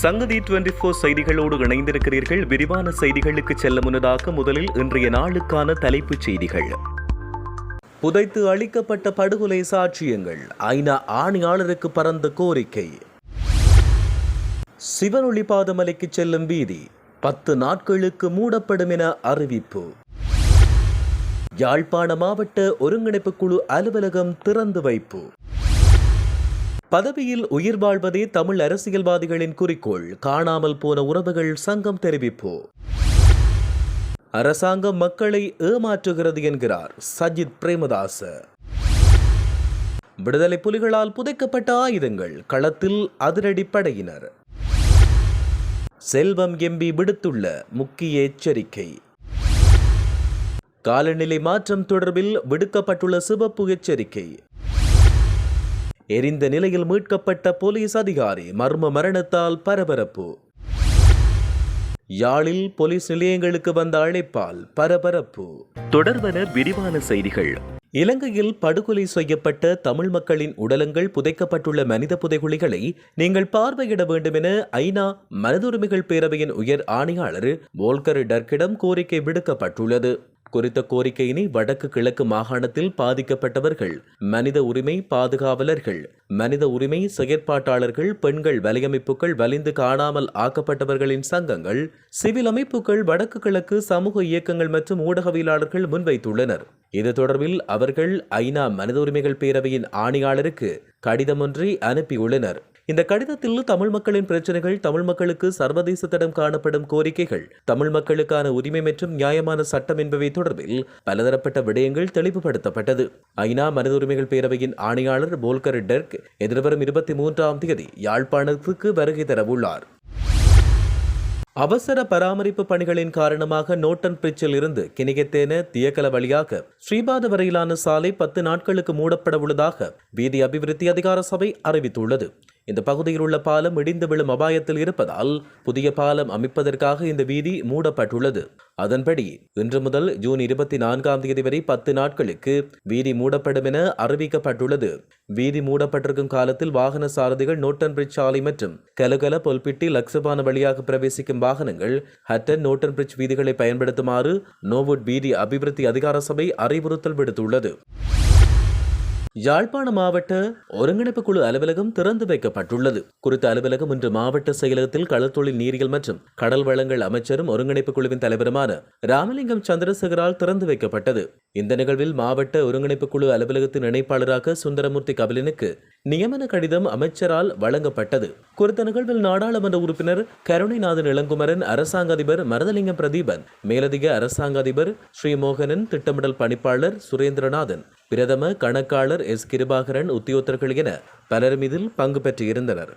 சங்கதி twenty four செய்திகளோடு இணைந்திருக்கிறீர்கள். விரிவான செய்திகளுக்கு செல்ல முன்னதாக முதலில் இன்றைய நாளுக்கான தலைப்புச் செய்திகள். புதைத்து அளிக்கப்பட்ட படுகொலை சாட்சியங்கள். ஐநா ஆணையாளருக்கு பறந்த கோரிக்கை. சிவனொளி பாதமலைக்கு செல்லும் வீதி. பத்து நாட்களுக்கு மூடப்படும் என அறிவிப்பு. யாழ்ப்பாண மாவட்ட ஒருங்கிணைப்பு குழு அலுவலகம் திறந்து வைப்பு. பதவியில் உயிர் வாழ்வதே தமிழ் அரசியல்வாதிகளின் குறிக்கோள். காணாமல் போன உறவுகள் சங்கம் தெரிவிப்பு. அரசாங்கம் மக்களை ஏமாற்றுகிறது என்கிறார் சஜித் பிரேமதாச விடுதலை புலிகளால் புதைக்கப்பட்ட ஆயுதங்கள் களத்தில் அதிரடி படையினர் செல்வம் எம்பி விடுத்துள்ள முக்கிய எச்சரிக்கை. காலநிலை மாற்றம் தொடர்பில் விடுக்கப்பட்டுள்ள சிவப்பு எச்சரிக்கை. எரிந்த நிலையில் மீட்கப்பட்ட போலீஸ் அதிகாரி மர்ம மரணத்தால் பரபரப்பு. யாழில் போலீஸ் நிலையங்களுக்கு வந்த அழைப்பால் பரபரப்பு. தொடர்பன விரிவான செய்திகள். இலங்கையில் படுகொலை செய்யப்பட்ட தமிழ் மக்களின் உடலங்கள் புதைக்கப்பட்டுள்ள மனித புதைகுழிகளை நீங்கள் பார்வையிட வேண்டும் என ஐநா மனிதுரிமைகள் பேரவையின் உயர் ஆணையாளர் போல்கர் டர்க்கிடம் கோரிக்கை விடுக்கப்பட்டுள்ளது. குறித்த கோரிக்கையினை வடக்கு கிழக்கு மாகாணத்தில் பாதிக்கப்பட்டவர்கள் மனித உரிமை பாதுகாவலர்கள் மனித உரிமை செயற்பாட்டாளர்கள் பெண்கள் வலையமைப்புகள் வலிந்து காணாமல் ஆக்கப்பட்டவர்களின் சங்கங்கள் சிவில் அமைப்புகள் வடக்கு கிழக்கு சமூக இயக்கங்கள் மற்றும் ஊடகவியலாளர்கள் முன்வைத்துள்ளனர். இது தொடர்பில் அவர்கள் ஐநா மனித உரிமைகள் பேரவையின் ஆணையாளருக்கு கடிதம் ஒன்றை அனுப்பியுள்ளனர். இந்த கடிதத்தில் தமிழ் மக்களின் பிரச்சனைகள் தமிழ் மக்களுக்கு சர்வதேச தடம் காணப்படும் கோரிக்கைகள் தமிழ் மக்களுக்கான உரிமை மற்றும் நியாயமான சட்டம் என்பவை தொடர்பில் பலதரப்பட்ட விடயங்கள் தெளிவுபடுத்தப்பட்டது. ஐநா மனித உரிமைகள் பேரவையின் ஆணையாளர் போல்கர் டெர்க் எதிர்வரும் இருபத்தி மூன்றாம் தேதி யாழ்ப்பாணத்துக்கு வருகை தரவுள்ளார். அவசர பராமரிப்பு பணிகளின் காரணமாக நோட்டன் பிரிட்ஜில் இருந்து கிணிகத்தேன தியக்கல வழியாக ஸ்ரீபாத வரையிலான சாலை பத்து நாட்களுக்கு மூடப்பட உள்ளதாக வீதி அபிவிருத்தி அதிகார சபை அறிவித்துள்ளது. இந்த பகுதியில் உள்ள பாலம் இடிந்து விழும் அபாயத்தில் இருப்பதால் புதிய பாலம் அமைப்பதற்காக இந்த வீதி மூடப்பட்டுள்ளது. அதன்படி இன்று முதல் ஜூன் இருபத்தி நான்காம் தேதி வரை பத்து நாட்களுக்கு வீதி மூடப்படும் என அறிவிக்கப்பட்டுள்ளது. வீதி மூடப்பட்டிருக்கும் காலத்தில் வாகன சாரதிகள் நோட்டன் பிரிட்ஜ் சாலை மற்றும் கலகல பொல்பிட்டி லக்ஸபான வழியாக பிரவேசிக்கும் வாகனங்கள் ஹட்டன் நோட்டன் பிரிட்ஜ் வீதிகளை பயன்படுத்துமாறு நோவுட் வீதி அபிவிருத்தி அதிகார சபை அறிவுறுத்தல் விடுத்துள்ளது. யாழ்ப்பாண மாவட்ட ஒருங்கிணைப்பு குழு அலுவலகம் திறந்து வைக்கப்பட்டுள்ளது. குறித்த அலுவலகம் இன்று மாவட்ட செயலகத்தில் களத்தொழில் நீரியல் மற்றும் கடல் வளங்கள் அமைச்சரும் ஒருங்கிணைப்பு குழுவின் தலைவருமான ராமலிங்கம் சந்திரசேகரால் திறந்து வைக்கப்பட்டது. இந்த நிகழ்வில் மாவட்ட ஒருங்கிணைப்பு குழு அலுவலகத்தின் இணைப்பாளராக சுந்தரமூர்த்தி கபிலனுக்கு நியமன கடிதம் அமைச்சரால் வழங்கப்பட்டது. குறித்த நிகழ்வில் நாடாளுமன்ற உறுப்பினர் கருணைநாதன் இளங்குமரன் அரசாங்க அதிபர் மரதலிங்கம் பிரதீபன் மேலதிக அரசாங்க அதிபர் ஸ்ரீமோகனன் திட்டமிடல் பணிப்பாளர் சுரேந்திரநாதன் பிரதம கணக்காளர் எஸ். கிருபாகரன் உத்தியோகத்தர்கள் என பலரும் இதில் பங்கு பெற்றிருந்தனர்.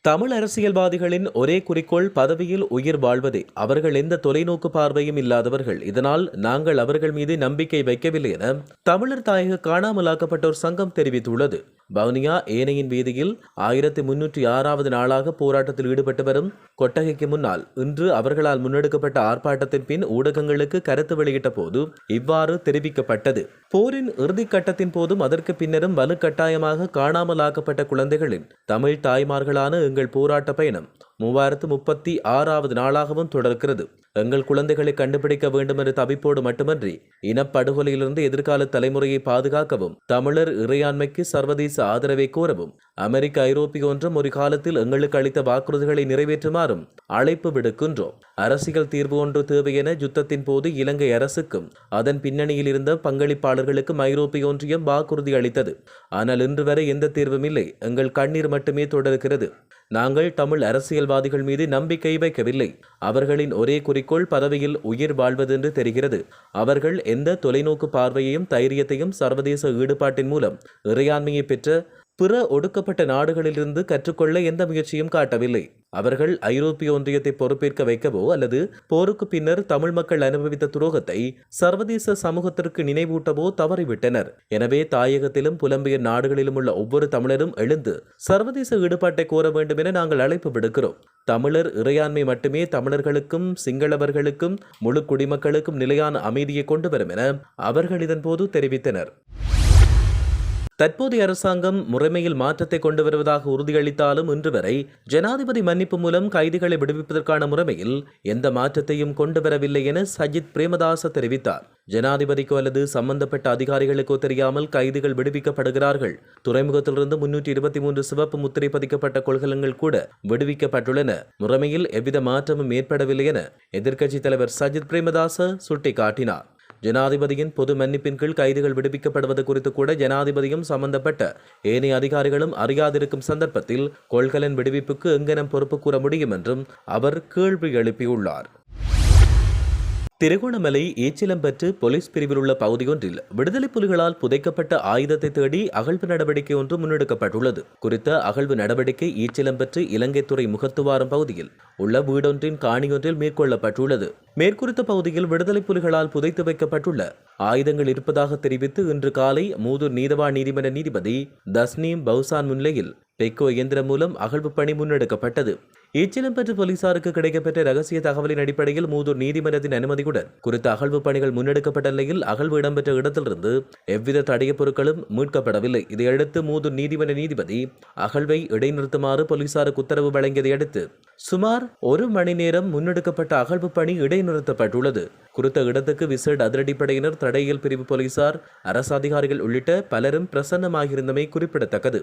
தமிழ் அரசியல்வாதிகளின் ஒரே குறிக்கோள் பதவியில் உயிர் வாழ்வதே. அவர்கள் எந்த தொலைநோக்கு பார்வையும் இல்லாதவர்கள். இதனால் நாங்கள் அவர்கள் மீது நம்பிக்கை வைக்கவில்லை என தமிழர் தாயக காணாமலாக்கப்பட்டோர் சங்கம் தெரிவித்துள்ளது. வவுனியா ஏனையின் வீதியில் ஆயிரத்தி முன்னூற்றி ஆறாவது நாளாக போராட்டத்தில் ஈடுபட்டு வரும் கொட்டகைக்கு முன்னால் இன்று அவர்களால் முன்னெடுக்கப்பட்ட ஆர்ப்பாட்டத்தின் பின் ஊடகங்களுக்கு கருத்து வெளியிட்ட போது இவ்வாறு தெரிவிக்கப்பட்டது. போரின் இறுதிக்கட்டத்தின் போதும் அதற்கு பின்னரும் வலுக்கட்டாயமாக காணாமலாக்கப்பட்ட குழந்தைகளின் தமிழ் தாய்மார்களான எங்கள் போராட்ட பயணம் மூவாயிரத்து முப்பத்தி ஆறாவது நாளாகவும் தொடர்கிறது. எங்கள் குழந்தைகளை கண்டுபிடிக்க வேண்டும் என்ற தவிப்போடு மட்டுமன்றி இனப்படுகொலையிலிருந்து எதிர்கால தலைமுறையை பாதுகாக்கவும் தமிழர் இறையாண்மைக்கு சர்வதேச ஆதரவை கோரவும் அமெரிக்க ஐரோப்பிய ஒன்றும் ஒரு காலத்தில் எங்களுக்கு அளித்த வாக்குறுதிகளை நிறைவேற்றுமாறும் அழைப்பு விடுக்கின்றோம். அரசியல் தீர்வு ஒன்று தேவை என யுத்தத்தின் போது இலங்கை அரசுக்கும் அதன் பின்னணியில் இருந்த பங்களிப்பாளர்களுக்கும் ஐரோப்பிய ஒன்றியம் வாக்குறுதி அளித்தது. ஆனால் இன்று வரை எந்த தீர்வும் இல்லை. எங்கள் கண்ணீர் மட்டுமே தொடர்கிறது. நாங்கள் தமிழ் அரசியல்வாதிகள் மீது நம்பிக்கை வைக்கவில்லை. அவர்களின் ஒரே குறிக்கோள் பதவியில் உயிர் வாழ்வதென்று தெரிகிறது. அவர்கள் எந்த தொலைநோக்கு பார்வையையும் தைரியத்தையும் சர்வதேச ஈடுபாட்டின் மூலம் இறையாண்மையை பெற்ற பிற ஒடுக்கப்பட்ட நாடுகளிலிருந்து கற்றுக்கொள்ள எந்த முயற்சியும் காட்டவில்லை. அவர்கள் ஐரோப்பிய ஒன்றியத்தை பொறுப்பேற்க வைக்கவோ அல்லது போருக்கு பின்னர் தமிழ் மக்கள் அனுபவித்த துரோகத்தை சர்வதேச சமூகத்திற்கு நினைவூட்டவோ தவறிவிட்டனர். எனவே தாயகத்திலும் புலம்பெயர் நாடுகளிலும் உள்ள ஒவ்வொரு தமிழரும் எழுந்து சர்வதேச ஈடுபாட்டை கோர வேண்டும் என நாங்கள் அழைப்பு விடுக்கிறோம். தமிழர் இறையாண்மை மட்டுமே தமிழர்களுக்கும் சிங்களவர்களுக்கும் முழு குடிமக்களுக்கும் நிலையான அமைதியை கொண்டு வரும் என அவர்கள் இதன்போது தெரிவித்தனர். தற்போதைய அரசாங்கம் முறைமையில் மாற்றத்தை கொண்டு வருவதாக உறுதியளித்தாலும் இன்று வரை ஜனாதிபதி மன்னிப்பு மூலம் கைதிகளை விடுவிப்பதற்கான முறைமையில் எந்த மாற்றத்தையும் கொண்டு வரவில்லை என சஜித் பிரேமதாச தெரிவித்தார். ஜனாதிபதிக்கோ அல்லது சம்பந்தப்பட்ட அதிகாரிகளுக்கோ தெரியாமல் கைதிகள் விடுவிக்கப்படுகிறார்கள். துறைமுகத்திலிருந்து முன்னூற்றி இருபத்தி மூன்று சிவப்பு முத்திரை பதிக்கப்பட்ட கொள்கலங்கள் கூட விடுவிக்கப்பட்டுள்ளன. முறைமையில் எவ்வித மாற்றமும் ஏற்படவில்லை என எதிர்க்கட்சித் தலைவர் சஜித் பிரேமதாச சுட்டிக்காட்டினார். ஜனாதிபதியின் பொது மன்னிப்பின் கீழ் கைதிகள் விடுவிக்கப்படுவது குறித்து கூட ஜனாதிபதியும் சம்பந்தப்பட்ட ஏனைய அதிகாரிகளும் அறியாதிருக்கும் சந்தர்ப்பத்தில் கொள்கலன் விடுவிப்புக்கு எங்கெனம் பொறுப்பு கூற முடியும் என்றும் அவர் கேள்வி எழுப்பியுள்ளார். திருகோணமலை ஈச்சிலம்பற்று போலீஸ் பிரிவில் உள்ள பகுதியொன்றில் விடுதலை புலிகளால் புதைக்கப்பட்ட ஆயுதத்தை தேடி அகழ்வு நடவடிக்கை ஒன்று முன்னெடுக்கப்பட்டுள்ளது. குறித்த அகழ்வு நடவடிக்கை ஈச்சிலம்பற்று இலங்கைத்துறை முகத்துவாரம் பகுதியில் உள்ள வீடொன்றின் காணியொன்றில் மேற்கொள்ளப்பட்டுள்ளது. மேற்குறித்த பகுதியில் விடுதலை புலிகளால் புதைத்து வைக்கப்பட்டுள்ள ஆயுதங்கள் இருப்பதாக தெரிவித்து இன்று காலை மூதூர் நீதவா நீதிமன்ற நீதிபதி தஸ்னீம் பவுசான் முன்னிலையில் பெக்கோ இயந்திரம் மூலம் அகழ்வு பணி முன்னெடுக்கப்பட்டது. ஈச்சிலம்பற்று போலீசாருக்கு கிடைக்கப்பெற்ற ரகசிய தகவலின் அடிப்படையில் மூதூர் நீதிமன்றத்தின் அனுமதியுடன் குறித்த அகழ்வு பணிகள் முன்னெடுக்கப்பட்ட நிலையில் அகழ்வு இடம்பெற்ற இடத்திலிருந்து எவ்வித தடைய பொருட்களும் மீட்கப்படவில்லை. இதையடுத்து மூதூர் நீதிமன்ற நீதிபதி அகழ்வை இடைநிறுத்துமாறு போலீசாருக்கு உத்தரவு வழங்கியதை அடுத்து சுமார் ஒரு மணி நேரம் முன்னெடுக்கப்பட்ட அகழ்வு பணி இடைநிறுத்தப்பட்டுள்ளது. குறித்த இடத்துக்கு விசேட அதிரடிப்படையினர் தடையியல் பிரிவு போலீசார் அரசு அதிகாரிகள் உள்ளிட்ட பலரும் பிரசன்னமாகியிருந்தமை குறிப்பிடத்தக்கது.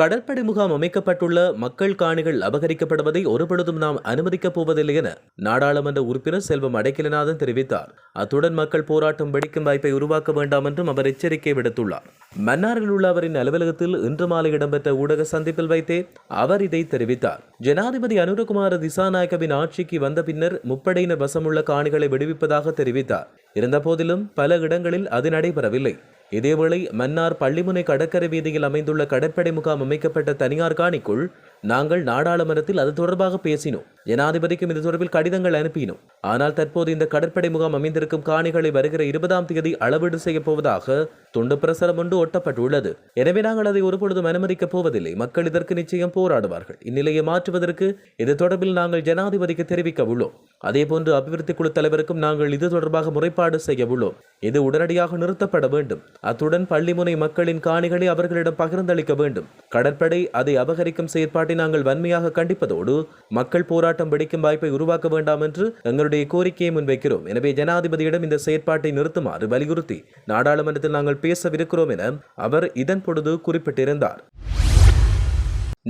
கடற்படை முகாம் அமைக்கப்பட்டுள்ள மக்கள் காணிகள் அபகரிக்கப்படுவதை ஒருபொழுதும் நாம் அனுமதிக்கப் போவதில்லை என நாடாளுமன்ற உறுப்பினர் செல்வம் அடைக்கலநாதன் தெரிவித்தார். அத்துடன் மக்கள் போராட்டம் வெடிக்கும் வாய்ப்பை உருவாக்க வேண்டாம் என்றும் அவர் எச்சரிக்கை விடுத்துள்ளார். மன்னாரில் உள்ள அவரின் அலுவலகத்தில் இன்று மாலை இடம்பெற்ற ஊடக சந்திப்பில் வைத்தே அவர் இதை தெரிவித்தார். ஜனாதிபதி அனுரகுமார திசாநாயக்கவின் ஆட்சிக்கு வந்த பின்னர் முப்படையினர் வசமுள்ள காணிகளை விடுவிப்பதாக தெரிவித்தார். இருந்தபோதிலும் பல இடங்களில் அது நடைபெறவில்லை. இதேவேளை மன்னார் பள்ளிமுனை கடற்கரை வீதியில் அமைந்துள்ள கடற்படை முகாம் அமைக்கப்பட்ட தனியார் காணிக்குள் நாங்கள் நாடாளுமன்றத்தில் அது தொடர்பாக பேசினோம். ஜனாதிபதிக்கும் இது தொடர்பில் கடிதங்கள் அனுப்பினோம். ஆனால் தற்போது இந்த கடற்படை முகாம் அமைந்திருக்கும் காணிகளை வருகிற இருபதாம் தேதி அளவீடு செய்யப் போவதாக துண்டு பிரசரம் ஒன்று ஒட்டப்பட்டுள்ளது. எனவே நாங்கள் அதை ஒருபொழுதும் அனுமதிக்கப் போவதில்லை. மக்கள் இதற்கு நிச்சயம் போராடுவார்கள். இந்நிலையை மாற்றுவதற்கு இது தொடர்பில் நாங்கள் ஜனாதிபதிக்கு தெரிவிக்க உள்ளோம். அதேபோன்று அபிவிருத்தி குழு தலைவருக்கும் நாங்கள் இது தொடர்பாக முறைப்பாடு செய்ய உள்ளோம். இது உடனடியாக நிறுத்தப்பட வேண்டும். அத்துடன் பள்ளிமுனை மக்களின் காணிகளை அவர்களிடம் பகிர்ந்தளிக்க வேண்டும். கடற்படை அதை அபகரிக்கும் செயற்பாட்டை நாங்கள் வன்மையாக கண்டிப்பதோடு மக்கள் போராட்டம் வெடிக்கும் வாய்ப்பை உருவாக்க வேண்டாம் என்று எங்களுடைய கோரிக்கையை முன்வைக்கிறோம். எனவே ஜனாதிபதியிடம் இந்த செயற்பாட்டை நிறுத்துமாறு வலியுறுத்தி நாடாளுமன்றத்தில் நாங்கள் பேசவிருக்கிறோம் என அவர் இதன் பொழுது குறிப்பிட்டிருந்தார்.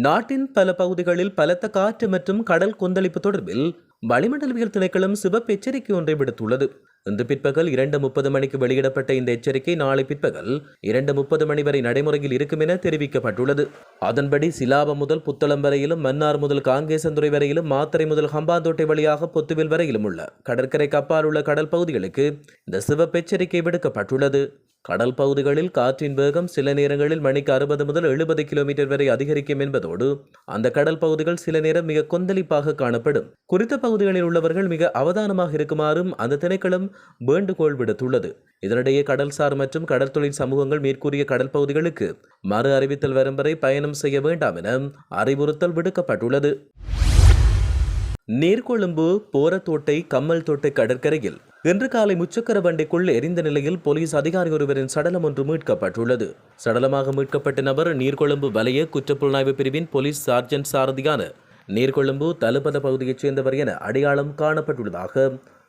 நாட்டின் பல பகுதிகளில் பலத்த காற்று மற்றும் கடல் கொந்தளிப்பு தொடர்பில் வளிமண்டலவியல் திணைக்களம் சிவப்பு எச்சரிக்கை ஒன்றை விடுத்துள்ளது. இன்று பிற்பகல் இரண்டு முப்பது மணிக்கு வெளியிடப்பட்ட இந்த எச்சரிக்கை நாளை பிற்பகல் இரண்டு முப்பது மணி வரை நடைமுறையில் இருக்கும் என தெரிவிக்கப்பட்டுள்ளது. அதன்படி சிலாபம் முதல் புத்தளம் வரையிலும் மன்னார் முதல் காங்கேசந்துறை வரையிலும் மாத்தறை முதல் ஹம்பாந்தோட்டை வழியாக பொத்துவில் வரையிலும் உள்ள கடற்கரை கப்பால் உள்ள கடல் பகுதிகளுக்கு இந்த சிவப்பு எச்சரிக்கை விடுக்கப்பட்டுள்ளது. கடல் பகுதிகளில் காற்றின் வேகம் சில நேரங்களில் மணிக்கு அறுபது முதல் எழுபது கிலோமீட்டர் வரை அதிகரிக்கும் என்பதோடு அந்த கடல் பகுதிகள் சில நேரம் மிக கொந்தளிப்பாக காணப்படும். குறித்த பகுதிகளில் உள்ளவர்கள் மிக அவதானமாக இருக்குமாறும் அந்த திணைக்களம் வேண்டுகோள் விடுத்துள்ளது. இதனிடையே கடல்சார் மற்றும் கடல் தொழில் சமூகங்கள் மேற்கூறிய கடல் பகுதிகளுக்கு மறு அறிவித்தல் வரும் வரை பயணம் செய்ய வேண்டாம் என அறிவுறுத்தல் விடுக்கப்பட்டுள்ளது. நீர்கொழும்பு போரத்தோட்டை கம்மல் தோட்டை கடற்கரையில் இன்று காலை முச்சக்கர வண்டிக்குள் எரிந்த நிலையில் போலீஸ் அதிகாரி ஒருவரின் சடலம் ஒன்று மீட்கப்பட்டுள்ளது. சடலமாக மீட்கப்பட்ட நபர் நீர்கொழும்பு வலய குற்றப்புலனாய்வு பிரிவின் போலீஸ் சார்ஜென்ட் சாரதியான நீர்கொழும்பு தலுபத பகுதியைச் சேர்ந்தவர் என அடையாளம் காணப்பட்டுள்ளதாக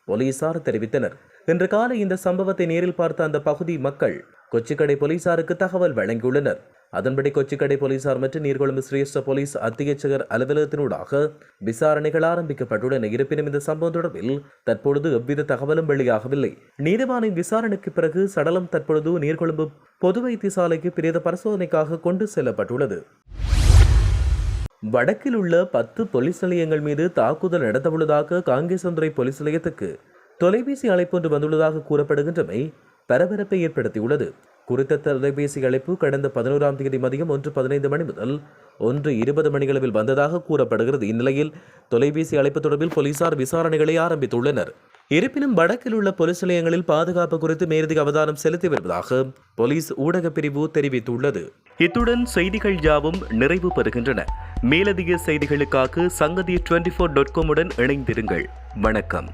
போலீசார் தெரிவித்தனர். இன்று காலை இந்த சம்பவத்தை நேரில் பார்த்த அந்த பகுதி மக்கள் கொச்சிக்கடை போலீசாருக்கு தகவல் வழங்கியுள்ளனர். அதன்படி கொச்சிக்கடை போலீசார் மற்றும் நீர்கொழும்பு சிரேஷ்ட போலீஸ் அத்தியட்சகர் அலுவலகத்தினூடாக விசாரணைகள் ஆரம்பிக்கப்பட்டுள்ளன. இருப்பினும் இந்த சம்பவம் தொடர்பில் தற்பொழுது எவ்வித தகவலும் வெளியாகவில்லை. நீதிவானின் விசாரணைக்கு பிறகு சடலம் தற்பொழுது நீர்கொழும்பு பொது வைத்தியசாலைக்கு பிரேத பரிசோதனைக்காக கொண்டு செல்லப்பட்டுள்ளது. வடக்கில் உள்ள பத்து போலீஸ் நிலையங்கள் மீது தாக்குதல் நடத்தவுள்ளதாக காங்கேசந்துறை போலீஸ் நிலையத்துக்கு தொலைபேசி அழைப்பு ஒன்று வந்துள்ளதாக கூறப்படுகின்றமை பரபரப்பை ஏற்படுத்தியுள்ளது. குறித்த தொலைபேசி அழைப்பு கடந்த பதினோராம் தேதி மதியம் ஒன்று பதினைந்து மணி முதல் ஒன்று இருபது மணிகளவில் வந்ததாக கூறப்படுகிறது. இந்நிலையில் தொலைபேசி அழைப்பு தொடர்பில் போலீசார் விசாரணைகளை ஆரம்பித்துள்ளனர். இருப்பினும் வடக்கில் உள்ள போலீஸ் நிலையங்களில் பாதுகாப்பு குறித்து மேலதிக அவதானம் செலுத்தி வருவதாக போலீஸ் ஊடகப் பிரிவு தெரிவித்துள்ளது. இத்துடன் செய்திகள் யாவும் நிறைவு பெறுகின்றன. மேலதிக செய்திகளுக்காக சங்கதி டுவெண்டி ஃபோர் டாட் காமுடன் இணைந்திருங்கள். வணக்கம்.